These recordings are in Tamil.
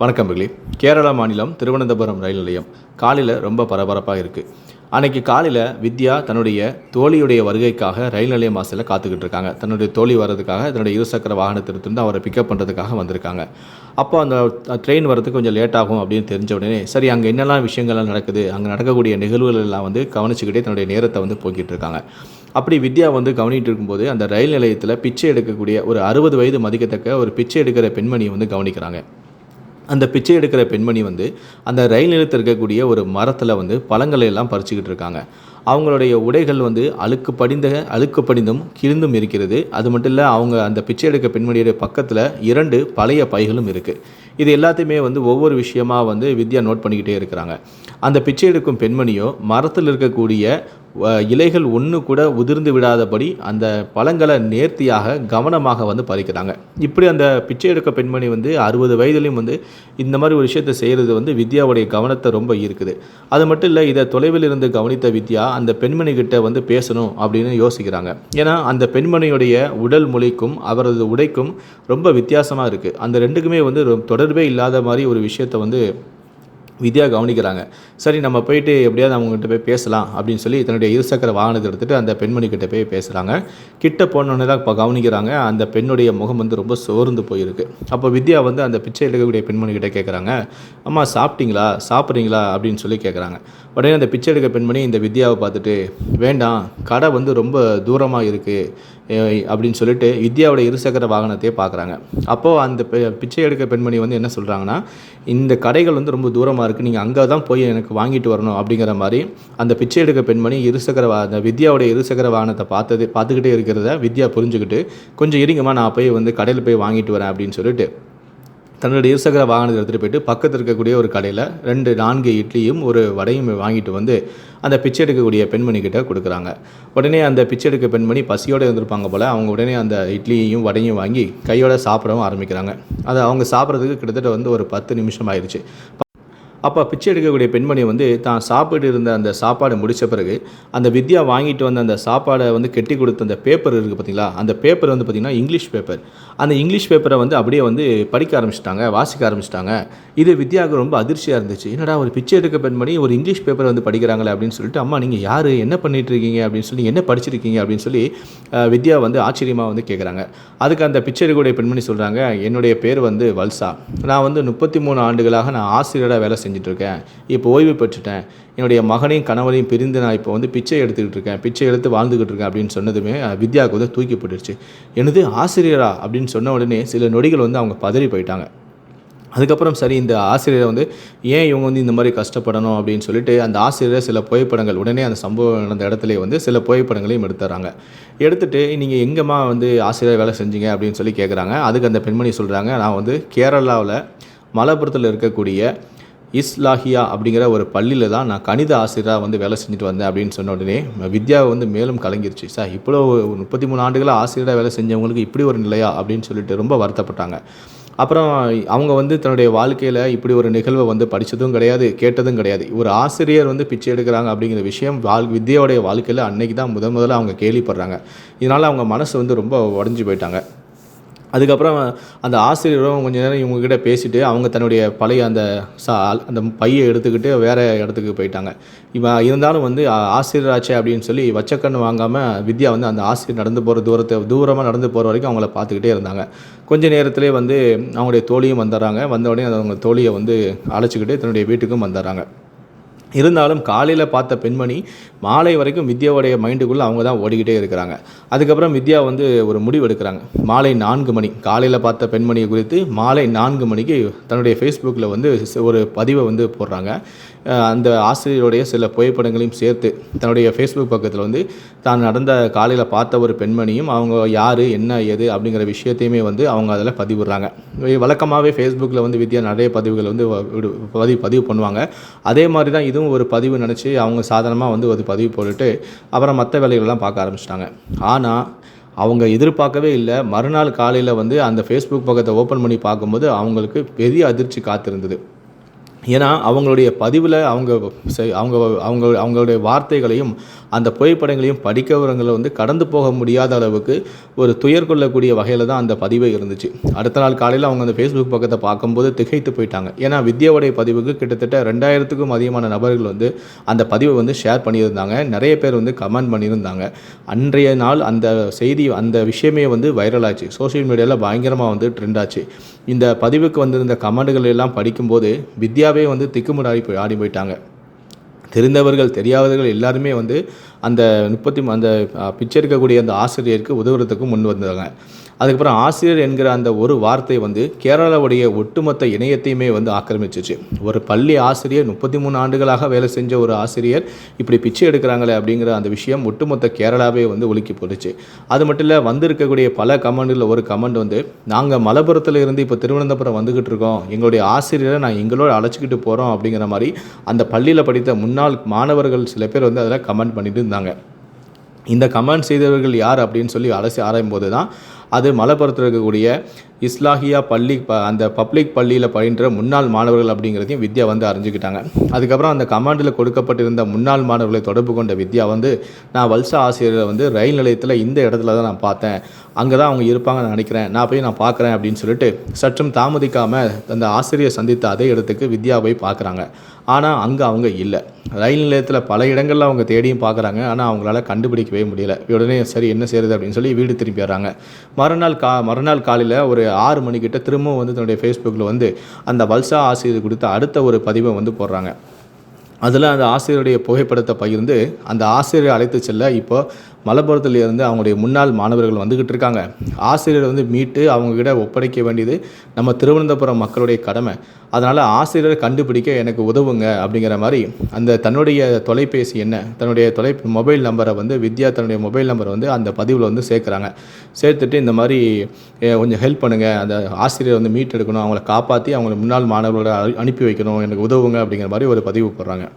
வணக்கம் பிகளி கேரளா மாநிலம் திருவனந்தபுரம் ரயில் நிலையம். காலையில் ரொம்ப பரபரப்பாக இருக்குது அன்னைக்கு காலையில் வித்யா தன்னுடைய தோழியுடைய வருகைக்காக ரயில் நிலையம் வாசலில் காத்துக்கிட்டு இருக்காங்க. தன்னுடைய தோழி வர்றதுக்காக தன்னுடைய இருசக்கர வாகனத்திலிருந்து அவரை பிக்கப் பண்ணுறதுக்காக வந்திருக்காங்க. அப்போ அந்த ட்ரெயின் வரதுக்கு கொஞ்சம் லேட் ஆகும் அப்படின்னு தெரிஞ்ச உடனே சரி அங்கே என்னெல்லாம் விஷயங்கள்லாம் நடக்குது அங்கே நடக்கக்கூடிய நிகழ்வுகள் எல்லாம் வந்து கவனிச்சுக்கிட்டே தன்னுடைய நேரத்தை வந்து போக்கிட்டு இருக்காங்க. அப்படி வித்யா வந்து கவனிட்டு இருக்கும்போது அந்த ரயில் நிலையத்தில் பிச்சை எடுக்கக்கூடிய ஒரு அறுபது வயது மதிக்கத்தக்க ஒரு பிச்சை எடுக்கிற பெண்மணியை வந்து கவனிக்கிறாங்க. அந்த பிச்சை எடுக்கிற பெண்மணி வந்து அந்த ரயில் நிலையத்தில் இருக்கக்கூடிய ஒரு மரத்தில் வந்து பழங்களை எல்லாம் பறிச்சுக்கிட்டு இருக்காங்க. அவங்களுடைய உடைகள் வந்து அழுக்கு படிந்த அழுக்கு படிந்தும் கிழிந்தும் இருக்கிறது. அது மட்டும் இல்லை அவங்க அந்த பிச்சை எடுக்க பெண்மணியுடைய பக்கத்தில் இரண்டு பழைய பைகளும் இருக்குது இது எல்லாத்தையுமே வந்து ஒவ்வொரு விஷயமாக வந்து வித்யா நோட் பண்ணிக்கிட்டே இருக்கிறாங்க. அந்த பிச்சை எடுக்கும் பெண்மணியோ மரத்தில் இருக்கக்கூடிய இலைகள் ஒன்று கூட உதிர்ந்து விடாதபடி அந்த பழங்களை நேர்த்தியாக கவனமாக வந்து பறிக்கிறாங்க. இப்படி அந்த பிச்சை எடுக்க பெண்மணி வந்து அறுபது வயதுலையும் வந்து இந்த மாதிரி ஒரு விஷயத்தை செய்கிறது வந்து வித்யாவுடைய கவனத்தை ரொம்ப ஈர்க்குது. அது மட்டும் இல்லை இதை தொலைவில் இருந்து கவனித்த வித்யா அந்த பெண்மணி கிட்ட வந்து பேசணும் அப்படின்னு யோசிக்கிறாங்க. ஏன்னா அந்த பெண்மணியுடைய உடல் மொழிக்கும் அவரது உடைக்கும் ரொம்ப வித்தியாசமாக இருக்குது அந்த ரெண்டுக்குமே வந்து தொடர்பே இல்லாத மாதிரி ஒரு விஷயத்தை வந்து வித்யா கவனிக்கிறாங்க. சரி நம்ம போயிட்டு எப்படியாவது அவங்ககிட்ட போய் பேசலாம் அப்படின்னு சொல்லி தன்னுடைய இருசக்கர வாகனத்தை எடுத்துகிட்டு அந்த பெண்மணி கிட்ட போய் பேசுகிறாங்க கிட்ட போனோடனே தான் இப்போ கவனிக்கிறாங்க. அந்த பெண்ணுடைய முகம் வந்து ரொம்ப சோர்ந்து போயிருக்கு. அப்போ வித்யா வந்து அந்த பிச்சை எடுக்கக்கூடிய பெண்மணி கிட்ட கேட்குறாங்க அம்மா சாப்பிட்டீங்களா? சாப்பிட்றீங்களா? அப்படின்னு சொல்லி கேட்குறாங்க உடனே அந்த பிச்சை எடுக்க பெண்மணி இந்த வித்யாவை பார்த்துட்டு வேண்டாம் கடை வந்து ரொம்ப தூரமாக இருக்குது அப்படின்னு சொல்லிட்டு வித்யாவோட இருசக்கர வாகனத்தையே பார்க்குறாங்க. அப்போது அந்த பெ- பிச்சை எடுக்க பெண்மணி வந்து என்ன சொல்கிறாங்கன்னா இந்த கடைகள் வந்து ரொம்ப தூரமாக இருக்குது நீங்கள் அங்கே தான் போய் எனக்கு வாங்கிட்டு வரணும் அப்படிங்கிற மாதிரி அந்த பிச்சை எடுக்க பெண்மணி இருசக்கர வா அந்த வித்யாவோட இருசக்கர வாகனத்தை பார்த்தது பார்த்துக்கிட்டே இருக்கிறத வித்யா புரிஞ்சுக்கிட்டு கொஞ்சம் இருங்கம்மா நான் போய் வந்து கடையில் போய் வாங்கிட்டு வரேன் அப்படின்னு சொல்லிட்டு தன்னுடைய இருசக்கர வாகனத்தை எடுத்துகிட்டு போயிட்டு பக்கத்தில் இருக்கக்கூடிய ஒரு கடையில் ரெண்டு நான்கு இட்லியும் ஒரு வடையும் வாங்கிட்டு வந்து அந்த பிச்சை எடுக்கக்கூடிய பெண்மணி கிட்ட கொடுக்குறாங்க. உடனே அந்த பிச்சை எடுக்க பெண்மணி பசியோடு இருந்திருப்பாங்க போல் அவங்க உடனே அந்த இட்லியையும் வடையும் வாங்கி கையோட சாப்பிடவும் ஆரம்பிக்கிறாங்க. அது அவங்க சாப்பிட்றதுக்கு கிட்டத்தட்ட வந்து ஒரு பத்து நிமிஷம் ஆயிடுச்சு அப்போ பிச்சை எடுக்கக்கூடிய பெண்மணி வந்து தான் சாப்பிட்டு இருந்த அந்த சாப்பாடு முடித்த பிறகு அந்த வித்யா வாங்கிட்டு வந்த அந்த சாப்பாடை வந்து கெட்டி கொடுத்த அந்த பேப்பர் இருக்குது பார்த்தீங்களா அந்த பேப்பர் வந்து பார்த்திங்கன்னா இங்கிலீஷ் பேப்பர் அந்த இங்கிலீஷ் பேப்பரை வந்து அப்படியே வந்து படிக்க ஆரம்பிச்சிட்டாங்க வாசிக்க ஆரம்பிச்சிட்டாங்க. இது வித்யாவுக்கு ரொம்ப அதிர்ச்சியாக இருந்துச்சு. என்னடா ஒரு பிச்சை எடுக்க பெண்மணி ஒரு இங்கிலீஷ் பேப்பரை வந்து படிக்கிறாங்களே அப்படின்னு சொல்லிட்டு அம்மா நீங்கள் யார்? என்ன பண்ணிட்டு இருக்கீங்க? அப்படின்னு சொல்லி என்ன படிச்சிருக்கீங்க? அப்படின்னு சொல்லி வித்யா வந்து ஆச்சரியமாக வந்து கேட்குறாங்க அதுக்கு அந்த பிச்சை எடுக்கக்கூடிய பெண்மணி சொல்கிறாங்க என்னுடைய பேர் வந்து வல்சா. நான் வந்து முப்பத்தி மூணு ஆண்டுகளாக நான் ஆசிரியராக வேலை செஞ்சேன். இருக்கேன் இப்போ ஓய்வு பெற்றுட்டேன். என்னுடைய மகனையும் கணவனையும் பிரிந்து நான் இப்போ வந்து பிச்சை எடுத்துக்கிட்டு இருக்கேன். பிச்சை எடுத்து வாழ்ந்துக்கிட்டு இருக்கேன் அப்படின்னு சொன்னதுமே வித்யாவுக்கு வந்து தூக்கி போட்டுருச்சு எனது ஆசிரியரா? அப்படின்னு சொன்ன உடனே சில நொடிகள் வந்து அவங்க பதறி போயிட்டாங்க. அதுக்கப்புறம் சரி இந்த ஆசிரியரை வந்து ஏன் இவங்க வந்து இந்த மாதிரி கஷ்டப்படணும்? அப்படின்னு சொல்லிட்டு அந்த ஆசிரியர் சில புகைப்படங்கள் உடனே அந்த சம்பவம் நடந்த இடத்துல வந்து சில புகைப்படங்களையும் எடுத்துறாங்க. எடுத்துகிட்டு நீங்கள் எங்கேம்மா வந்து ஆசிரியர் வேலை செஞ்சீங்க? அப்படின்னு சொல்லி கேட்குறாங்க அதுக்கு அந்த பெண்மணி சொல்கிறாங்க நான் வந்து கேரளாவில் மலப்புரத்தில் இருக்கக்கூடிய இஸ்லாஹியா அப்படிங்கிற ஒரு பள்ளியில் தான் நான் கணித ஆசிரியராக வந்து வேலை செஞ்சுட்டு வந்தேன் அப்படின்னு சொன்ன உடனே வித்யா வந்து மேலும் கலங்கிருச்சு. சார் இவ்வளோ முப்பத்தி மூணு ஆண்டுகளாக ஆசிரியராக வேலை செஞ்சவங்களுக்கு இப்படி ஒரு நிலையா அப்படின்னு சொல்லிட்டு ரொம்ப வருத்தப்பட்டாங்க. அப்புறம் அவங்க வந்து தன்னுடைய வாழ்க்கையில் இப்படி ஒரு நிகழ்வை வந்து படித்ததும் கிடையாது கேட்டதும் கிடையாது. ஒரு ஆசிரியர் வந்து பிச்சை எடுக்கிறாங்க அப்படிங்கிற விஷயம் வாழ் வித்யாவுடைய வாழ்க்கையில் அன்னைக்கு தான் முதன் முதல்ல அவங்க கேள்விப்படுறாங்க. இதனால் அவங்க மனசு வந்து ரொம்ப உடஞ்சி போயிட்டாங்க. அதுக்கப்புறம் அந்த ஆசிரியரும் கொஞ்ச நேரம் இவங்ககிட்ட பேசிட்டு அவங்க தன்னுடைய பழைய அந்த சா அந்த பையை எடுத்துக்கிட்டு வேறு இடத்துக்கு போயிட்டாங்க. இவன் இருந்தாலும் வந்து ஆசிரியர் ஆச்சே அப்படின்னு சொல்லி வச்சக்கண்ணு வாங்காமல் வித்யா வந்து அந்த ஆசிரியர் நடந்து போகிற தூரத்தை தூரமாக நடந்து போகிற வரைக்கும் அவங்கள பார்த்துக்கிட்டே இருந்தாங்க. கொஞ்ச நேரத்திலே வந்து அவங்களுடைய தோழியும் வந்துடுறாங்க. வந்த உடனே அவங்க தோழியை வந்து அழைச்சிக்கிட்டு தன்னுடைய வீட்டுக்கும் வந்துடுறாங்க. இருந்தாலும் காலையில் பார்த்த பெண்மணி மாலை வரைக்கும் வித்யாவுடைய மைண்டுக்குள்ளே அவங்க தான் ஓடிக்கிட்டே இருக்கிறாங்க. அதுக்கப்புறம் வித்யா வந்து ஒரு முடிவு எடுக்கிறாங்க. மாலை நான்கு மணி. காலையில் பார்த்த பெண்மணியை குறித்து மாலை நான்கு மணிக்கு தன்னுடைய ஃபேஸ்புக்கில் வந்து ஒரு பதிவை வந்து போடுறாங்க. அந்த ஆசிரியருடைய சில புகைப்படங்களையும் சேர்த்து தன்னுடைய ஃபேஸ்புக் பக்கத்தில் வந்து தான் நடந்த காலையில் பார்த்த ஒரு பெண்மணியும் அவங்க யார் என்ன ஏது அப்படிங்கிற விஷயத்தையுமே வந்து அவங்க அதில் பதிவிடுறாங்க. வழக்கமாகவே ஃபேஸ்புக்கில் வந்து வித்யா நிறைய பதிவுகள் வந்து விடு- பதிவு பதிவு பண்ணுவாங்க. அதே மாதிரி தான் இதுவும் ஒரு பதிவு நினச்சி அவங்க சாதாரணமாக வந்து ஒரு பதிவு போட்டுட்டு அப்புறம் மற்ற வேலைகளெல்லாம் பார்க்க ஆரம்பிச்சிட்டாங்க. ஆனால் அவங்க எதிர்பார்க்கவே இல்லை. மறுநாள் காலையில் வந்து அந்த ஃபேஸ்புக் பக்கத்தை ஓப்பன் பண்ணி பார்க்கும்போது அவங்களுக்கு பெரிய அதிர்ச்சி காத்திருந்தது. ஏன்னா அவங்களுடைய பதிவில் அவங்க அவங்க அவங்க அவங்களுடைய வார்த்தைகளையும் அந்த புகைப்படங்களையும் படிக்கிறவங்களை வந்து கடந்து போக முடியாத அளவுக்கு ஒரு துயர் கொள்ளக்கூடிய வகையில் தான் அந்த பதிவு இருந்துச்சு. அடுத்த நாள் காலையில் அவங்க அந்த ஃபேஸ்புக் பக்கத்தை பார்க்கும்போது திகைத்து போயிட்டாங்க. ஏன்னா வித்யாவுடைய பதிவுக்கு கிட்டத்தட்ட ரெண்டாயிரத்துக்கும் அதிகமான நபர்கள் வந்து அந்த பதிவை வந்து ஷேர் பண்ணியிருந்தாங்க. நிறைய பேர் வந்து கமெண்ட் பண்ணியிருந்தாங்க. அன்றைய நாள் அந்த செய்தி அந்த விஷயமே வந்து வைரல் ஆச்சு. சோஷியல் மீடியாவில் பயங்கரமாக வந்து ட்ரெண்ட் ஆச்சு. இந்த பதிவுக்கு வந்திருந்த கமெண்ட்கள் எல்லாம் படிக்கும்போது வித்யாவே வந்து திக்குமுடாடி போய் ஆடி போயிட்டாங்க. தெரிந்தவர்கள் தெரியாதவர்கள் எல்லாருமே வந்து அந்த முப்பத்தி அந்த பிச்சை இருக்கக்கூடிய அந்த ஆசிரியருக்கு உதவுறதுக்கு முன் வந்தாங்க அதுக்கப்புறம் ஆசிரியர் என்கிற அந்த ஒரு வார்த்தை வந்து கேரளாவுடைய ஒட்டுமொத்த இணையத்தையுமே வந்து ஆக்கிரமிச்சிச்சு. ஒரு பள்ளி ஆசிரியர் முப்பத்தி மூணு ஆண்டுகளாக வேலை செஞ்ச ஒரு ஆசிரியர் இப்படி பிச்சை எடுக்கிறாங்களே அப்படிங்கிற அந்த விஷயம் ஒட்டுமொத்த கேரளாவே வந்து ஒழுக்கி போட்டுச்சு. அது மட்டும் இல்லை வந்திருக்கக்கூடிய பல கமெண்டில் ஒரு கமெண்ட் வந்து நாங்கள் மலப்புரத்தில் இருந்து இப்போ திருவனந்தபுரம் வந்துக்கிட்டு இருக்கோம். எங்களுடைய ஆசிரியரை நான் எங்களோட அழைச்சிக்கிட்டு போகிறோம் அப்படிங்கிற மாதிரி அந்த பள்ளியில் படித்த முன்னாள் மாணவர்கள் சில பேர் வந்து அதில் கமெண்ட் பண்ணிட்டு இருந்தாங்க. இந்த கமெண்ட் செய்தவர்கள் யார் அப்படின்னு சொல்லி அலசி ஆராயும் போது தான் அது மலப்புரத்தில் இருக்கக்கூடிய இஸ்லாஹியா பள்ளி ப அந்த பப்ளிக் பள்ளியில் பயின்ற முன்னாள் மாணவர்கள் அப்படிங்கிறதையும் வித்யா வந்து அறிஞ்சுக்கிட்டாங்க. அதுக்கப்புறம் அந்த கமாண்டில் கொடுக்கப்பட்டிருந்த முன்னாள் மாணவர்களை தொடர்பு கொண்ட வித்யா வந்து நான் வல்சா ஆசிரியரை வந்து ரயில் நிலையத்தில் இந்த இடத்துல தான் நான் பார்த்தேன். அங்கே தான் அவங்க இருப்பாங்க நான் நினைக்கிறேன். நான் போய் நான் பார்க்குறேன் அப்படின்னு சொல்லிட்டு சற்றும் தாமதிக்காமல் அந்த ஆசிரியர் சந்தித்த அதே இடத்துக்கு வித்யா போய் பார்க்குறாங்க. ஆனால் அங்கே அவங்க இல்லை. ரயில் நிலையத்தில் பல இடங்களில் அவங்க தேடியும் பார்க்குறாங்க ஆனால் அவங்களால கண்டுபிடிக்கவே முடியல. உடனே சரி என்ன செய்யறது அப்படின்னு சொல்லி வீடு திரும்பிடுறாங்க மறுநாள் கா மறுநாள் காலையில் ஒரு ஆறு மணிக்கிட்ட திரும்பவும் வந்து தன்னுடைய ஃபேஸ்புக்கில் வந்து அந்த வல்சா ஆசிரியர் கொடுத்த அடுத்த ஒரு பதிவை வந்து போடுறாங்க. அதில் அந்த ஆசிரியருடைய புகைப்படத்தை பகிர்ந்து அந்த ஆசிரியரை அழைத்து செல்ல இப்போ மலப்புரத்தில் இருந்து அவங்களுடைய முன்னாள் மாணவர்கள் வந்துக்கிட்டு இருக்காங்க. ஆசிரியரை வந்து மீட்டு அவங்கக்கிட்ட ஒப்படைக்க வேண்டியது நம்ம திருவனந்தபுரம் மக்களுடைய கடமை. அதனால் ஆசிரியரை கண்டுபிடிக்க எனக்கு உதவுங்க அப்படிங்கிற மாதிரி அந்த தன்னுடைய தொலைபேசி என்ன தன்னுடைய தொலை மொபைல் நம்பரை வந்து வித்யா தன்னுடைய மொபைல் நம்பரை வந்து அந்த பதிவில் வந்து சேர்க்குறாங்க. சேர்த்துட்டு இந்த மாதிரி கொஞ்சம் ஹெல்ப் பண்ணுங்கள் அந்த ஆசிரியரை வந்து மீட் எடுக்கணும். அவங்கள காப்பாற்றி அவங்களை முன்னாள் மாணவர்களோட அனுப்பி வைக்கணும். எனக்கு உதவுங்க அப்படிங்கிற மாதிரி ஒரு பதிவு போடுறாங்க.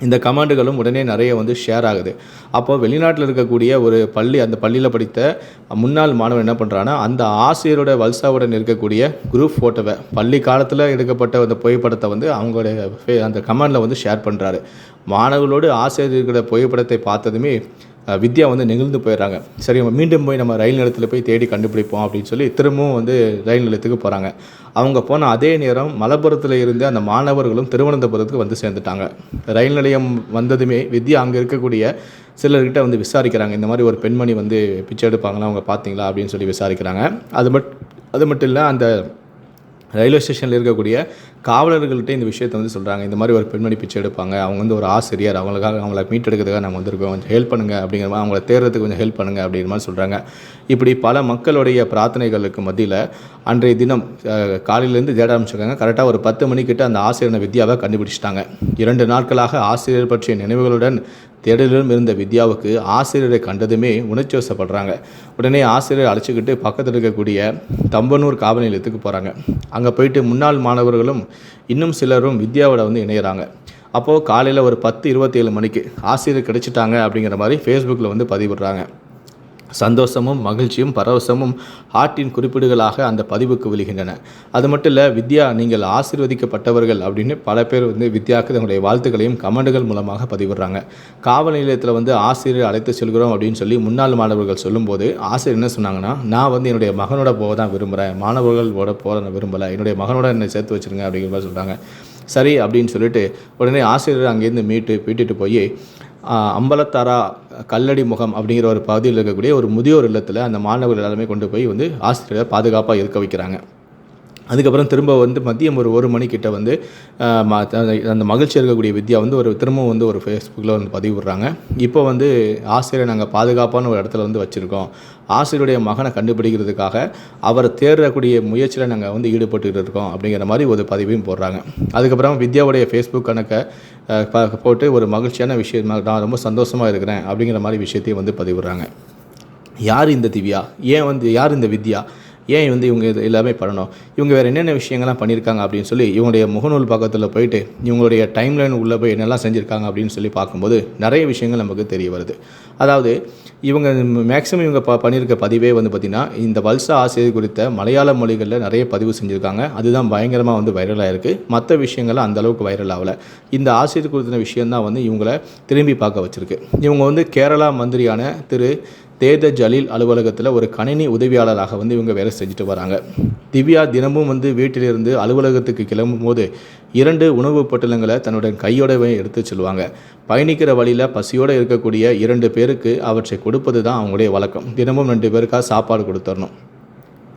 இந்த கமாண்டுகளும் உடனே நிறைய வந்து ஷேர் ஆகுது. அப்போ வெளிநாட்டில் இருக்கக்கூடிய ஒரு பள்ளி அந்த பள்ளியில் படித்த முன்னாள் மாணவன் என்ன பண்ணுறான்னா அந்த ஆசிரியரோட வல்சாவுடன் இருக்கக்கூடிய குரூப் ஃபோட்டோவை பள்ளி காலத்தில் எடுக்கப்பட்ட அந்த புகைப்படத்தை வந்து அவங்களுடைய ஃபே- அந்த கமாண்டில் வந்து ஷேர் பண்ணுறாரு மாணவர்களோடு ஆசிரியர் இருக்கிற புகைப்படத்தை பார்த்ததுமே வித்யா வந்து நெகிழ்ந்து போயிடுறாங்க. சரி நம்ம மீண்டும் போய் நம்ம ரயில் நிலையத்தில் போய் தேடி கண்டுபிடிப்போம் அப்படின்னு சொல்லி திரும்பவும் வந்து ரயில் நிலையத்துக்கு போகிறாங்க அவங்க போன அதே நேரம் மலப்புரத்தில் இருந்து அந்த மாணவர்களும் திருவனந்தபுரத்துக்கு வந்து சேர்ந்துட்டாங்க. ரயில் நிலையம் வந்ததுமே வித்யா அங்கே இருக்கக்கூடிய சிலர்கிட்ட வந்து விசாரிக்கிறாங்க. இந்த மாதிரி ஒரு பெண்மணி வந்து பிச்சை எடுப்பாங்களா அவங்க பார்த்தீங்களா அப்படின்னு சொல்லி விசாரிக்கிறாங்க. அது மட் அது மட்டும் இல்லை அந்த ரயில்வே ஸ்டேஷனில் இருக்கக்கூடிய காவலர்கள்ட்ட இந்த விஷயத்தை வந்து சொல்கிறாங்க இந்த மாதிரி ஒரு பெண்மணி பிச்சை எடுப்பாங்க. அவங்க வந்து ஒரு ஆசிரியர். அவங்களுக்காக அவங்கள மீட் எடுக்கிறதுக்காக நம்ம வந்திருக்கோம். கொஞ்சம் ஹெல்ப் பண்ணுங்கள் அப்படிங்கிற மாதிரி அவங்கள தேர்றதுக்கு கொஞ்சம் ஹெல்ப் பண்ணுங்கள் அப்படிங்கிற மாதிரி சொல்கிறாங்க இப்படி பல மக்களுடைய பிரார்த்தனைகளுக்கு மத்தியில் அன்றைய தினம் காலையிலேருந்து தேட ஆரம்பிச்சிருக்காங்க. கரெக்டாக ஒரு பத்து மணிக்கிட்ட அந்த ஆசிரியனை வித்யாவை கண்டுபிடிச்சிட்டாங்க. இரண்டு நாட்களாக ஆசிரியர் பற்றிய நினைவுகளுடன் தேடலிலும் இருந்த வித்யாவுக்கு ஆசிரியரை கண்டதுமே உணர்ச்சி வசப்படுறாங்க உடனே ஆசிரியரை அழைச்சிக்கிட்டு பக்கத்தில் இருக்கக்கூடிய தம்பனூர் காவல் நிலையத்துக்கு போகிறாங்க அங்கே போயிட்டு முன்னாள் மாணவர்களும் இன்னும் சிலரும் வித்யாவோட வந்து இணையிறாங்க. அப்போது காலையில் ஒரு பத்து இருபத்தேழு மணிக்கு ஆசிரியர் கிடைச்சிட்டாங்க அப்படிங்கிற மாதிரி ஃபேஸ்புக்கில் வந்து பதிவிடுறாங்க. சந்தோஷமும் மகிழ்ச்சியும் பரவசமும் ஹார்ட்டின் குறிப்பீடுகளாக அந்த பதிவுக்கு விழுகின்றன. அது மட்டும் இல்லை வித்யா நீங்கள் ஆசீர்வதிக்கப்பட்டவர்கள் அப்படின்னு பல பேர் வந்து வித்யாவுக்கு தங்களுடைய வாழ்த்துக்களையும் கமெண்டுகள் மூலமாக பதிவிடுறாங்க. காவல் நிலையத்தில் வந்து ஆசிரியர் அழைத்து செல்கிறோம் அப்படின்னு சொல்லி முன்னாள் மாணவர்கள் சொல்லும்போது ஆசிரியர் என்ன சொன்னாங்கன்னா நான் வந்து என்னுடைய மகனோட போக தான் விரும்புகிறேன் மாணவர்களோட போக நான் விரும்பலை. என்னுடைய மகனோட என்னை சேர்த்து வச்சிருங்க அப்படிங்கிற மாதிரி சொல்கிறாங்க சரி அப்படின்னு சொல்லிட்டு உடனே ஆசிரியர் அங்கேருந்து மீட்டு வீட்டுட்டு போய் அம்பலத்தாரா கல்லடி முகம் அப்படிங்கிற ஒரு பகுதியில் இருக்கக்கூடிய ஒரு முதியோர் இல்லத்தில் அந்த மாணவர்கள் எல்லாருமே கொண்டு போய் வந்து ஆசிரியரை பாதுகாப்பாக இருக்க வைக்கிறாங்க. அதுக்கப்புறம் திரும்ப வந்து மதியம் ஒரு ஒரு மணிக்கிட்ட வந்து ம- அந்த- மகிழ்ச்சியாக மகிழ்ச்சி இருக்கக்கூடிய வித்யா வந்து ஒரு திரும்பவும் வந்து ஒரு ஃபேஸ்புக்கில் வந்து பதிவு விடுறாங்க இப்போ வந்து ஆசிரியரை நாங்கள் பாதுகாப்பான ஒரு இடத்துல வந்து வச்சுருக்கோம். ஆசிரியருடைய மகனை கண்டுபிடிக்கிறதுக்காக அவரை தேர்றக்கூடிய முயற்சியில் நாங்கள் வந்து ஈடுபட்டுக்கிட்டு இருக்கோம் அப்படிங்கிற மாதிரி ஒரு பதிவையும் போடுறாங்க. அதுக்கப்புறம் வித்யாவுடைய ஃபேஸ்புக் கணக்கை போட்டு ஒரு மகிழ்ச்சியான விஷயம் நான் ரொம்ப சந்தோஷமாக இருக்கிறேன் அப்படிங்கிற மாதிரி விஷயத்தையும் வந்து பதிவிடுறாங்க. யார் இந்த திவ்யா? ஏன் வந்து யார் இந்த வித்யா? ஏன் வந்து இவங்க இது எல்லாமே பண்ணணும்? இவங்க வேறு என்னென்ன விஷயங்கள்லாம் பண்ணியிருக்காங்க அப்படின்னு சொல்லி இவங்களுடைய முகநூல் பக்கத்தில் போயிட்டு இவங்களுடைய டைம்லைன் உள்ளே போய் என்னெல்லாம் செஞ்சுருக்காங்க அப்படின்னு சொல்லி பார்க்கும்போது நிறைய விஷயங்கள் நமக்கு தெரிய வருது. அதாவது இவங்க மேக்ஸிமம் இவங்க ப பண்ணியிருக்க பதிவே வந்து பார்த்திங்கன்னா இந்த வல்சா ஆசிரியர் குறித்த மலையாள மொழிகளில் நிறைய பதிவு செஞ்சுருக்காங்க. அதுதான் பயங்கரமாக வந்து வைரலாக இருக்குது மற்ற விஷயங்கள்லாம் அந்தளவுக்கு வைரல் ஆகலை. இந்த ஆசிரியர் குறித்த விஷயந்தான் வந்து இவங்கள திரும்பி பார்க்க வச்சுருக்கு. இவங்க வந்து கேரளா மந்திரியான திரு தேத ஜலீல் அலுவலகத்தில் ஒரு கணினி உதவியாளராக வந்து இவங்க வேலை செஞ்சுட்டு வராங்க. திவ்யா தினமும் வந்து வீட்டிலிருந்து அலுவலகத்துக்கு கிளம்பும் போது இரண்டு உணவு பொட்டலங்களை தன்னுடைய கையோடவே எடுத்து செல்வாங்க. பயணிக்கிற வழியில் பசியோடு இருக்கக்கூடிய இரண்டு பேருக்கு அவற்றை கொடுப்பது தான் அவங்களுடைய வழக்கம். தினமும் ரெண்டு பேருக்காக சாப்பாடு கொடுத்துடணும்.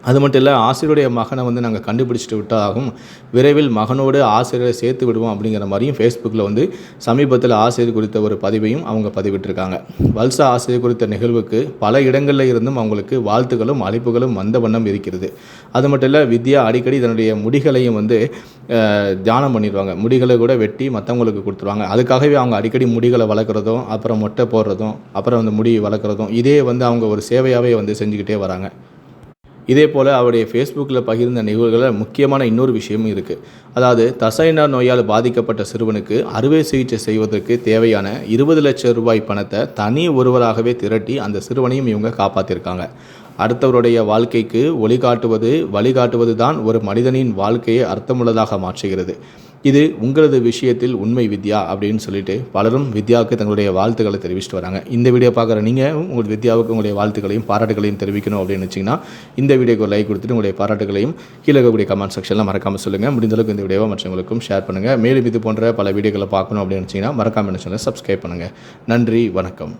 அது மட்டும் இல்லை ஆசிரியருடைய மகனை வந்து நாங்கள் கண்டுபிடிச்சிட்டு விட்டாகும். விரைவில் மகனோடு ஆசிரியரை சேர்த்து விடுவோம் அப்படிங்கிற மாதிரியும் ஃபேஸ்புக்கில் வந்து சமீபத்தில் ஆசிரியர் குறித்த ஒரு பதிவையும் அவங்க பதிவிட்டிருக்காங்க. வல்சா ஆசிரியர் குறித்த நிகழ்வுக்கு பல இடங்களில் இருந்தும் அவங்களுக்கு வாழ்த்துக்களும் அழைப்புகளும் வந்த வண்ணம் இருக்கிறது. அது மட்டும் இல்லை வித்யா அடிக்கடி தன்னுடைய முடிகளையும் வந்து தியானம் பண்ணிடுவாங்க. முடிகளை கூட வெட்டி மற்றவங்களுக்கு கொடுத்துருவாங்க. அதுக்காகவே அவங்க அடிக்கடி முடிகளை வளர்க்குறதும் அப்புறம் மொட்டை போடுறதும் அப்புறம் அந்த முடி வளர்க்குறதும் இதே வந்து அவங்க ஒரு சேவையாகவே வந்து செஞ்சுக்கிட்டே வராங்க. இதே போல் அவருடைய ஃபேஸ்புக்கில் பகிர்ந்த நிகழ்வுகளில் முக்கியமான இன்னொரு விஷயமும் இருக்குது அதாவது தசைனார் நோயால் பாதிக்கப்பட்ட சிறுவனுக்கு அறுவை சிகிச்சை செய்வதற்கு தேவையான இருபது லட்சம் ரூபாய் பணத்தை தனி ஒருவராகவே திரட்டி அந்த சிறுவனையும் இவங்க காப்பாற்றிருக்காங்க அடுத்தவருடைய வாழ்க்கைக்கு ஒளிகாட்டுவது வழிகாட்டுவது தான் ஒரு மனிதனின் வாழ்க்கையை அர்த்தமுள்ளதாக மாற்றுகிறது. இது உங்களது விஷயத்தில் உண்மை வித்யா அப்படின்னு சொல்லிட்டு பலரும் வித்யாவுக்கு தங்களுடைய வாழ்த்துக்களை தெரிவிச்சிட்டு வராங்க. இந்த வீடியோ பார்க்குற நீங்கள் உங்கள் வித்யாவுக்கு உங்களுடைய வாழ்த்துக்களையும் பாராட்டுகளையும் தெரிவிக்கணும் அப்படின்னு வச்சிங்கன்னா இந்த வீடியோக்கு ஒரு லைக் கொடுத்துட்டு உங்களுடைய பாராட்டுகளையும் கீழே இருக்கக்கூடிய கமெண்ட் செக்ஷனில் மறக்காமல் சொல்லுங்கள் முடிந்தளவுக்கு இந்த வீடியோவை மற்றவங்களுக்கும் ஷேர் பண்ணுங்கள் மேலும் இது போன்ற பல வீடியோக்களை பார்க்கணும் அப்படின்னு வச்சிங்கன்னா மறக்காமல் என்ன சொல்லுங்கள் சப்ஸ்கிரைப் பண்ணுங்கள் நன்றி வணக்கம்.